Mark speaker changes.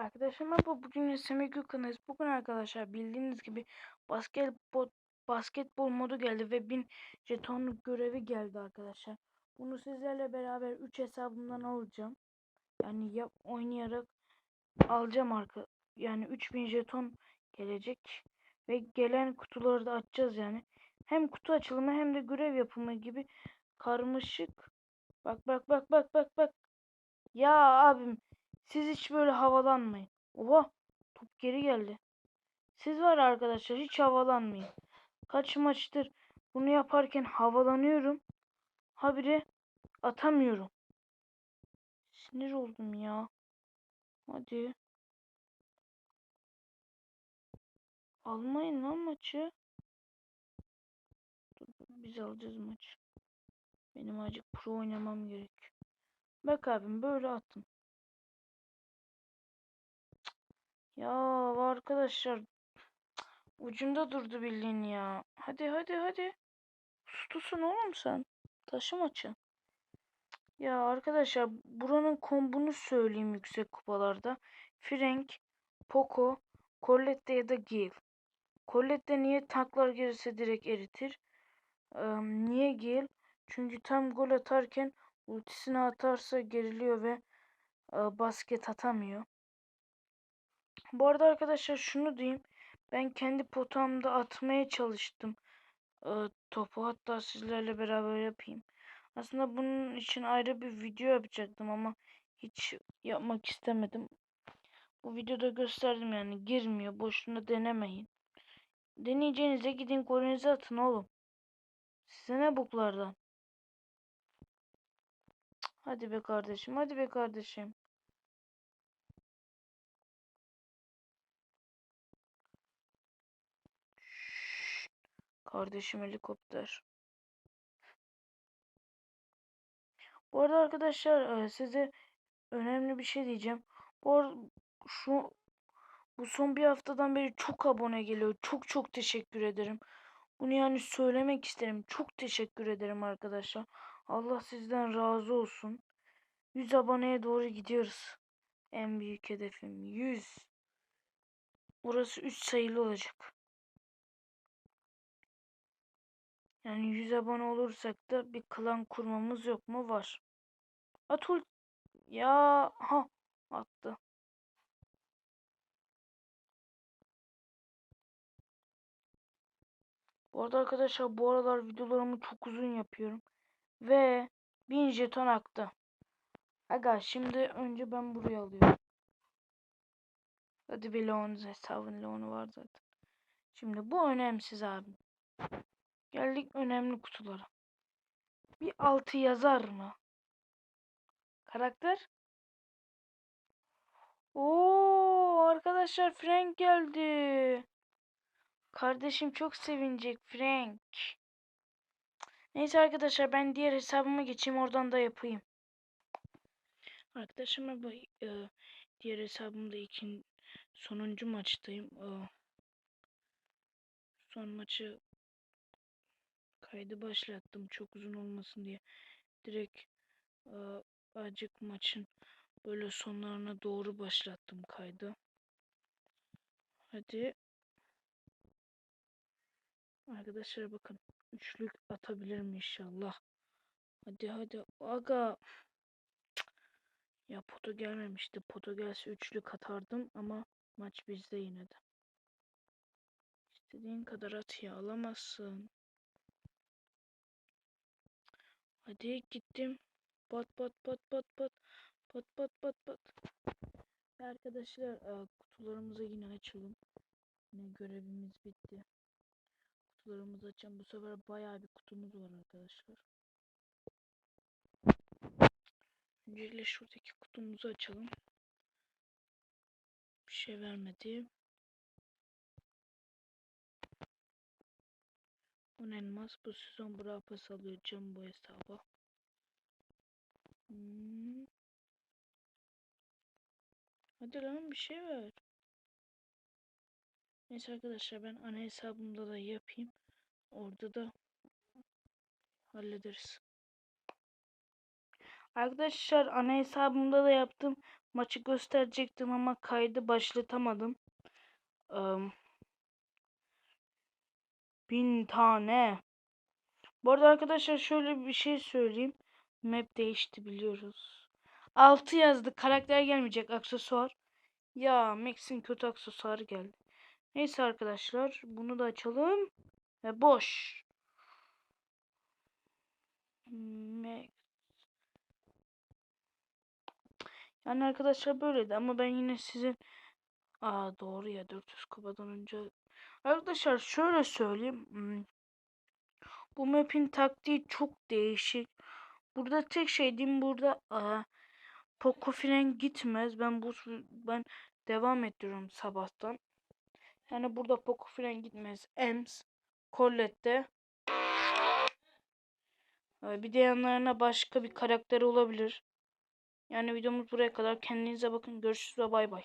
Speaker 1: Arkadaşlar merhaba bugün Semih Gökhan'ız. Bugün arkadaşlar bildiğiniz gibi basketbol basketbol modu geldi ve 1000 jetonluk görevi geldi arkadaşlar. Bunu sizlerle beraber 3 hesabımdan alacağım. Yani yap oynayarak alacağım arka. Yani 3000 jeton gelecek ve gelen kutuları da açacağız yani. Hem kutu açılımı hem de görev yapımı gibi karmaşık. Bak bak bak bak bak bak. Ya abim siz hiç böyle havalanmayın. Oha top geri geldi. Siz var arkadaşlar hiç havalanmayın. Kaç maçtır bunu yaparken havalanıyorum. Habire atamıyorum. Sinir oldum ya. Hadi. Almayın lan maçı. Biz alacağız maçı. Benim acık pro oynamam gerek. Bak abim böyle attım. Ya arkadaşlar ucunda durdu bildiğin ya. Hadi hadi hadi. Sustusun oğlum sen. Taşı maçı. Ya arkadaşlar buranın kombunu söyleyeyim yüksek kupalarda. Frank, Poco, Colette ya da Gale. Colette niye taklar gelirse direkt eritir. Ee, niye Gale? Çünkü tam gol atarken ultisini atarsa geriliyor ve e, basket atamıyor. Bu arada arkadaşlar şunu diyeyim. Ben kendi potamda atmaya çalıştım e, topu. Hatta sizlerle beraber yapayım. Aslında bunun için ayrı bir video yapacaktım ama hiç yapmak istemedim. Bu videoda gösterdim yani girmiyor. Boşuna denemeyin. Deneyeceğinize gidin golünüzü atın oğlum. Size ne buklardan? Hadi be kardeşim, hadi be kardeşim. Kardeşim helikopter. Bu arada arkadaşlar e, size önemli bir şey diyeceğim. Bu şu bu son bir haftadan beri çok abone geliyor. Çok çok teşekkür ederim. Bunu yani söylemek isterim. Çok teşekkür ederim arkadaşlar. Allah sizden razı olsun. 100 aboneye doğru gidiyoruz. En büyük hedefim 100. Burası 3 sayılı olacak. Yani 100 abone olursak da bir klan kurmamız yok mu? Var. Atul ya ha attı. Bu arada arkadaşlar bu aralar videolarımı çok uzun yapıyorum. Ve 1000 jeton aktı. Aga şimdi önce ben buraya alıyorum. Hadi bir Leon hesabın Leon'u var zaten. Şimdi bu önemsiz abi. Geldik önemli kutulara. Bir altı yazar mı? Karakter? Oo arkadaşlar Frank geldi. Kardeşim çok sevinecek Frank. Neyse arkadaşlar ben diğer hesabıma geçeyim oradan da yapayım. Arkadaşlar merhaba. Ee, diğer hesabımda ikin sonuncu maçtayım. Ee, son maçı kaydı başlattım çok uzun olmasın diye. Direkt e, acık maçın böyle sonlarına doğru başlattım kaydı. Hadi. Arkadaşlar bakın. Üçlük atabilir mi inşallah. Hadi hadi. Aga. Ya potu gelmemişti. Potu gelse üçlük atardım ama maç bizde yine de. İstediğin kadar at ya alamazsın. Hadi gittim. Pat pat pat pat pat. Pat pat pat pat. Arkadaşlar e, kutularımızı yine açalım. Yine görevimiz bitti. Kutularımızı açalım. Bu sefer bayağı bir kutumuz var arkadaşlar. Öncelikle şuradaki kutumuzu açalım. Bir şey vermedi. 10 elmas. Bu sezon Brapa sallayacağım bu hesaba. Hmm. Hadi lan bir şey ver. Neyse arkadaşlar ben ana hesabımda da yapayım. Orada da hallederiz. Arkadaşlar ana hesabımda da yaptım. maçı gösterecektim ama kaydı başlatamadım. Am, bin tane. Bu arada arkadaşlar şöyle bir şey söyleyeyim. Map değişti biliyoruz. 6 yazdı. Karakter gelmeyecek. Aksesuar. Ya Max'in kötü aksesuarı geldi. Neyse arkadaşlar. Bunu da açalım. Ve boş. Max. Yani arkadaşlar böyleydi ama ben yine sizin Aa doğru ya 400 kupadan önce. Arkadaşlar şöyle söyleyeyim. Bu map'in taktiği çok değişik. Burada tek şey diyeyim burada aa, Poco fren gitmez. Ben bu ben devam ediyorum sabahtan. Yani burada Poco fren gitmez. Ems, Colette. Bir de yanlarına başka bir karakter olabilir. Yani videomuz buraya kadar. Kendinize bakın. Görüşürüz ve bay bay.